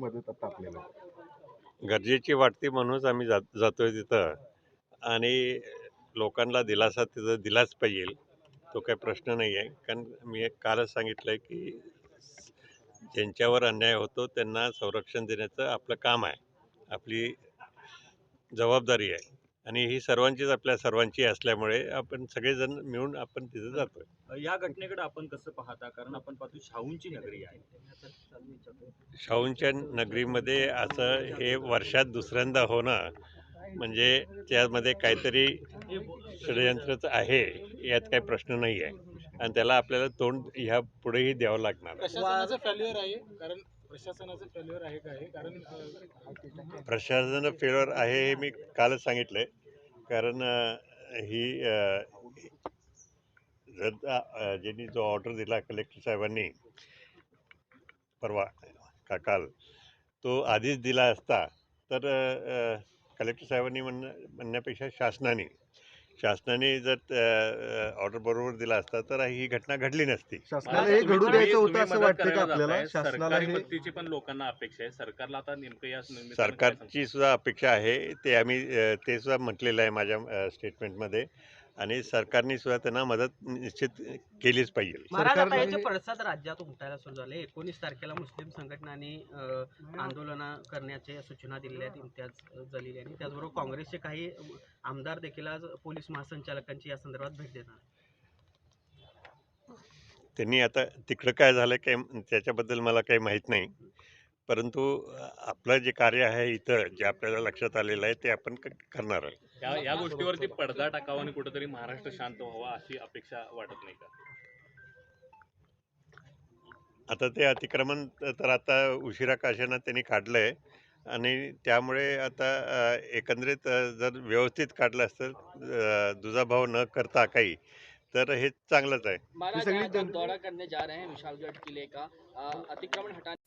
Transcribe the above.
घटनेला गरजेची वाटते म्हणूनच आम्ही जात जातोय तिथं. आणि लोकांना दिलासा तिथं दिलाच पाहिजे. तो काही प्रश्न नाही आहे. कारण मी एक कालच सांगितलं आहे की ज्यांच्यावर अन्याय होतो त्यांना संरक्षण देण्याचं आपलं काम आहे. आपली जबाबदारी आहे. आणि ही सर्वांचीच आपल्या सर्वांची असल्यामुळे आपण सगळेजण मिळून आपण तिथं जातोय. या घटनेकडे आपण कसं पाहता? कारण आपण पाहतो शाहूंची नगरी आहे. शाहूंच्या नगरीमध्ये असं हे वर्षात दुसऱ्यांदा होणं म्हणजे त्यामध्ये काहीतरी षडयंत्रच आहे यात काही प्रश्न नाही आहे आणि त्याला आपल्याला तोंड ह्या पुढेही द्यावं लागणार. प्रशासनाचं फेल्युअर आहे कारण प्रशासनाचं फेल्युअर आहे कारण हे मी कालच सांगितलंय. कारण ही रद्द ज्यांनी जो ऑर्डर दिला कलेक्टर साहेबांनी परवा का काल तो आधीच दिला असता तर कलेक्टर साहेबांनी म्हण म्हणण्यापेक्षा शासनाने शासनाने जर ऑर्डर बरोबर दिला असता तर ही घटना घडली नसती. शासनाला हे घडू द्यायचं होतं असं वाटतं का आपल्याला? शासनाला सरकारी हे मदतीची पण लोकांना अपेक्षा आहे. सरकारला आता नेमकं या निमित्तानं काय सरकारची सुद्धा अपेक्षा आहे ते आम्ही ते सुद्धा म्हटलेलं आहे माझ्या स्टेटमेंटमध्ये. आणि सरकारने सुद्धा त्यांना मदत निश्चित केलीच पाहिजे. पडसाद राज्यात उमटायला सुरू झाले एकोणीस तारखेला मुस्लिम संघटनांनी आंदोलन करण्याच्या सूचना दिलेल्या आहेत इम्तियाज जलील यांनी. त्याचबरोबर काँग्रेसचे काही आमदार देखील आज पोलीस महासंचालकांची या संदर्भात भेट देणार त्यांनी आता तिकडं काय झालं काय त्याच्याबद्दल मला काही माहीत नाही. परंतु आपलं जे कार्य आहे इथं जे आपल्याला लक्षात आलेलं आहे ते आपण करणार आहे. या या गोष्टीवरती पडदा टाकावा आणि कुठेतरी महाराष्ट्र शांत व्हावा अशी अपेक्षा वाटत नाही का? आता ते अतिक्रमण तर आता उशिरा काशानं त्यांनी काढलं आहे आणि त्यामुळे आता एकंदरीत जर व्यवस्थित काढलं असतं दुजाभाव न करता काही तर हे चांगलंच आहे. सगळी दौरा करने जा रहे हैं विशालगढ़ किले का. अतिक्रमण हटाने